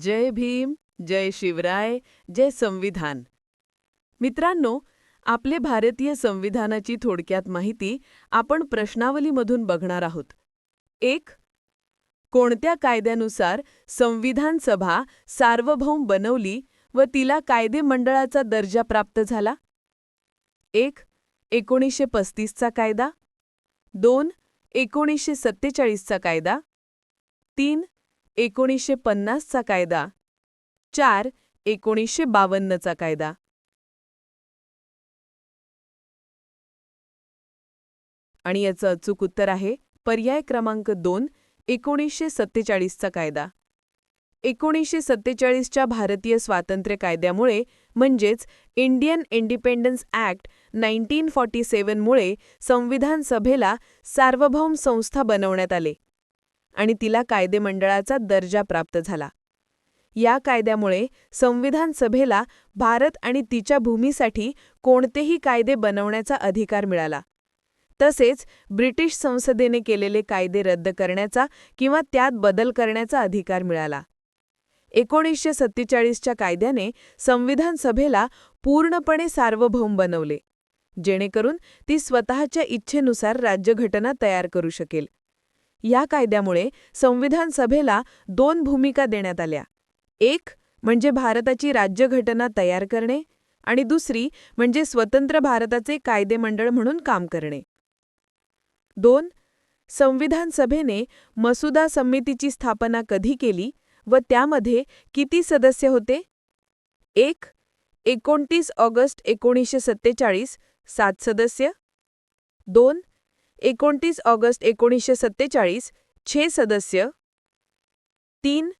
जय भीम जय शिवराय जय संविधान. मित्रांनो आपले भारतीय संविधानाची थोडक्यात माहिती आपण प्रश्नावलीमधून बघणार आहोत. एक कोणत्या कायद्यानुसार संविधान सभा सार्वभौम बनवली व तिला कायदे मंडळाचा दर्जा प्राप्त झाला? एक एकोणीसशे पस्तीसचा कायदा. दोन एकोणीसशे सत्तेचाळीसचा कायदा. तीन एकोणीसशे पन्नासचा कायदा. चार एकोणीसशे बावन्नचा कायदा. आणि याचं अचूक उत्तर आहे पर्याय क्रमांक दोन एकोणीसशे सत्तेचाळीसचा कायदा. एकोणीसशे सत्तेचाळीसच्या भारतीय स्वातंत्र्य कायद्यामुळे म्हणजेच Indian Independence Act nineteen forty सेवनमुळे संविधान सभेला सार्वभौम संस्था बनवण्यात आले. आणि तिला कायदेमंडळाचा दर्जा प्राप्त झाला. या कायद्यामुळे संविधान सभेला भारत आणि तिच्या भूमीसाठी कोणतेही कायदे बनवण्याचा अधिकार मिळाला. तसेच ब्रिटिश संसदेने केलेले कायदे रद्द करण्याचा किंवा त्यात बदल करण्याचा अधिकार मिळाला. एकोणीसशे सत्तेचाळीसच्या कायद्याने संविधान सभेला पूर्णपणे सार्वभौम बनवले जेणेकरून ती स्वतःच्या इच्छेनुसार राज्यघटना तयार करू शकेल. या कायद्यामुळे संविधान सभेला दोन भूमिका देण्यात आल्या. एक म्हणजे भारताची राज्यघटना तयार करणे आणि दुसरी म्हणजे स्वतंत्र भारताचे कायदेमंडळ म्हणून काम करणे. दोन संविधान सभेने मसुदा समितीची स्थापना कधी केली व त्यामध्ये किती सदस्य होते? एक एकोणतीस ऑगस्ट एकोणीसशे सत्तेचाळीस सात सदस्य. दोन एकोणतीस ऑगस्ट एकोणीसशे सत्तेचाळीस छे सदस्य. तीन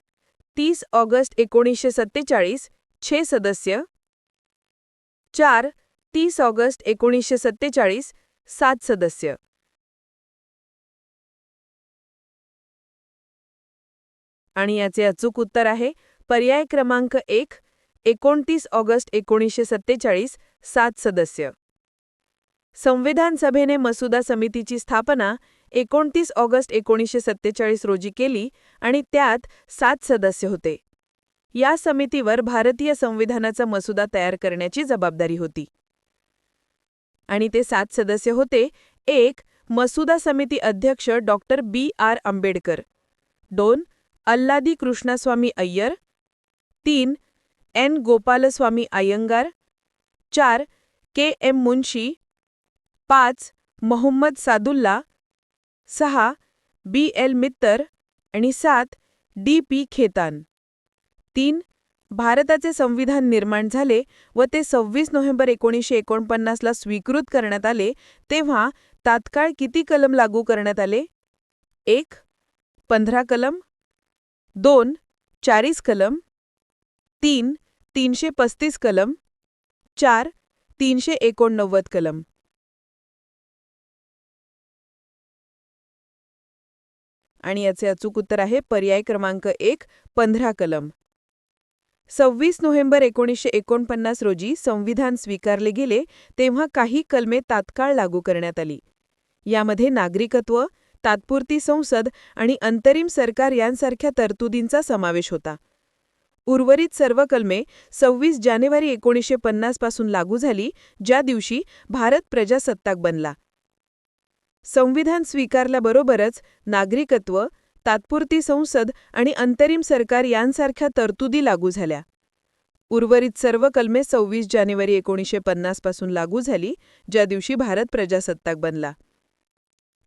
तीस ऑगस्ट एकोणीसशे सत्तेचाळीस छे सदस्य. चार तीस ऑगस्ट एकोणीसशे सत्तेचाळीस सात सदस्य. आणि याचे अचूक उत्तर आहे पर्याय क्रमांक एक एकोणतीस ऑगस्ट एकोणीसशे सत्तेचाळीस सात सदस्य. संविधान सभेने मसुदा समितीची स्थापना एकोणतीस ऑगस्ट एकोणीसशे सत्तेचाळीस रोजी केली आणि त्यात सात सदस्य होते. या समितीवर भारतीय संविधानाचा मसुदा तयार करण्याची जबाबदारी होती. आणि ते सात सदस्य होते. एक मसुदा समिती अध्यक्ष डॉक्टर बी. आर. आंबेडकर. दोन अल्लादी कृष्णास्वामी अय्यर. तीन एन. गोपालस्वामी अय्यंगार. चार के. एम. मुन्शी पाच मोहम्मद सादुल्ला सहा बी एल मित्तर आणि सात डी पी खेतान. तीन भारताचे संविधान निर्माण झाले व ते सव्वीस नोव्हेंबर एकोणीसशे एकोणपन्नासला स्वीकृत करण्यात आले तेव्हा तात्काळ किती कलम लागू करण्यात आले? एक पंधरा कलम. दोन चाळीस कलम. तीन तीनशे पस्तीस कलम. चार तीनशे एकोणनव्वद कलम. आणि याचे अचूक उत्तर आहे पर्याय क्रमांक एक पंधरा कलम. सव्वीस नोव्हेंबर एकोणीसशे एकोणपन्नास रोजी संविधान स्वीकारले गेले तेव्हा काही कलमे तात्काळ लागू करण्यात आली. यामध्ये नागरिकत्व तात्पुरती संसद आणि अंतरिम सरकार यांसारख्या तरतुदींचा समावेश होता. उर्वरित सर्व कलमे सव्वीस जानेवारी एकोणीसशे पन्नासपासून लागू झाली ज्या दिवशी भारत प्रजासत्ताक बनला. संविधान स्वीकारल्याबरोबरच नागरिकत्व तात्पुरती संसद आणि अंतरिम सरकार यांसारख्या तरतुदी लागू झाल्या. उर्वरित सर्व कलमे सव्वीस जानेवारी एकोणीसशे पन्नासपासून लागू झाली ज्या दिवशी भारत प्रजासत्ताक बनला.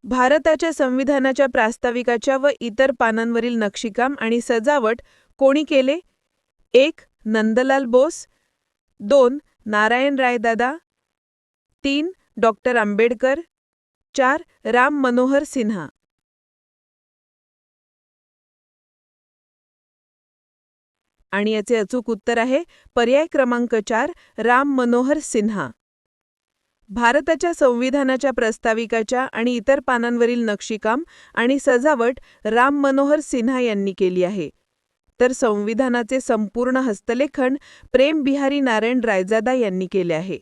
भारताच्या संविधानाच्या प्रास्ताविकाच्या व इतर पानांवरील नक्षीकाम आणि सजावट कोणी केले? एक नंदलाल बोस. दोन नारायण रायदादा. तीन डॉक्टर आंबेडकर. चार राम मनोहर सिन्हा. आणि याचे अचूक उत्तर आहे पर्याय क्रमांक चार राम मनोहर सिन्हा. भारताच्या संविधानाच्या प्रस्ताविकाच्या आणि इतर पानांवरील नक्षीकाम आणि सजावट राम मनोहर सिन्हा यांनी केली आहे. तर संविधानाचे संपूर्ण हस्तलेखन प्रेम बिहारी नारायण रायजादा यांनी केले आहे.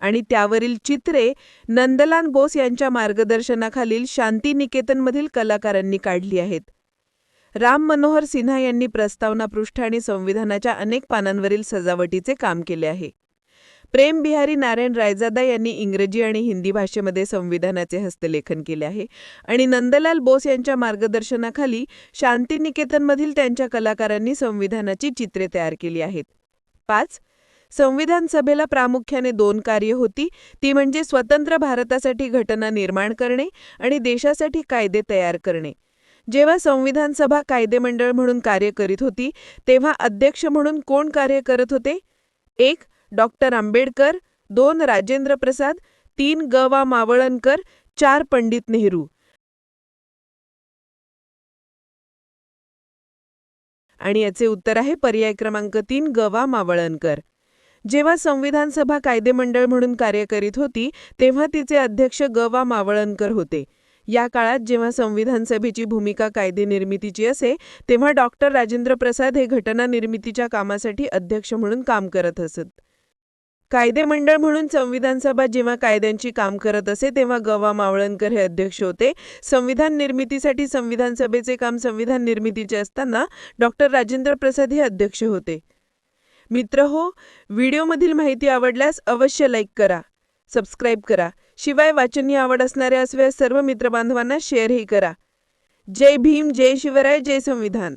आणि त्यावरील चित्रे नंदलाल बोस यांच्या मार्गदर्शनाखालील शांतिनिकेतनमधील कलाकारांनी काढली आहेत. राम मनोहर सिन्हा यांनी प्रस्तावना पृष्ठ आणि संविधानाच्या अनेक पानांवरील सजावटीचे काम केले आहे. प्रेम बिहारी नारायण रायजादा यांनी इंग्रजी आणि हिंदी भाषेमध्ये संविधानाचे हस्तलेखन केले आहे आणि नंदलाल बोस यांच्या मार्गदर्शनाखाली शांतिनिकेतनमधील त्यांच्या कलाकारांनी संविधानाची चित्रे तयार केली आहेत. पाच संविधान सभेला प्रामुख्याने दोन कार्य होती. ती म्हणजे स्वतंत्र भारतासाठी घटना निर्माण करणे आणि देशासाठी कायदे तयार करणे. जेव्हा संविधान सभा कायदेमंडळ म्हणून कार्य करीत होती तेव्हा अध्यक्ष म्हणून कोण कार्य करत होते? एक डॉक्टर आंबेडकर दोन राजेंद्र प्रसाद तीन ग वा मावळणकर चार पंडित नेहरू. आणि याचे उत्तर आहे पर्याय क्रमांक तीन ग वा मावळणकर. जेव्हा संविधान सभा कायदेमंडळ म्हणून कार्य करीत होती तेव्हा तिचे अध्यक्ष ग. वा. मावळणकर होते. या काळात जेव्हा संविधान सभेची भूमिका कायदे निर्मितीची असे तेव्हा डॉक्टर राजेंद्र प्रसाद हे घटना निर्मितीच्या कामासाठी अध्यक्ष म्हणून काम करत असत. कायदेमंडळ म्हणून संविधान सभा जेव्हा कायद्यांची काम करत असे तेव्हा गवा मावळणकर हे अध्यक्ष होते. संविधान निर्मितीसाठी संविधान सभेचे काम संविधान निर्मितीचे असताना डॉक्टर राजेंद्र प्रसाद हे अध्यक्ष होते. मित्र हो व्हिडिओमधील माहिती आवडल्यास अवश्य लाईक करा सबस्क्राईब करा. शिवाय वाचनीय आवड असणाऱ्या असल्यास सर्व मित्रबांधवांना शेअरही करा. जय भीम जय शिवराय जय संविधान.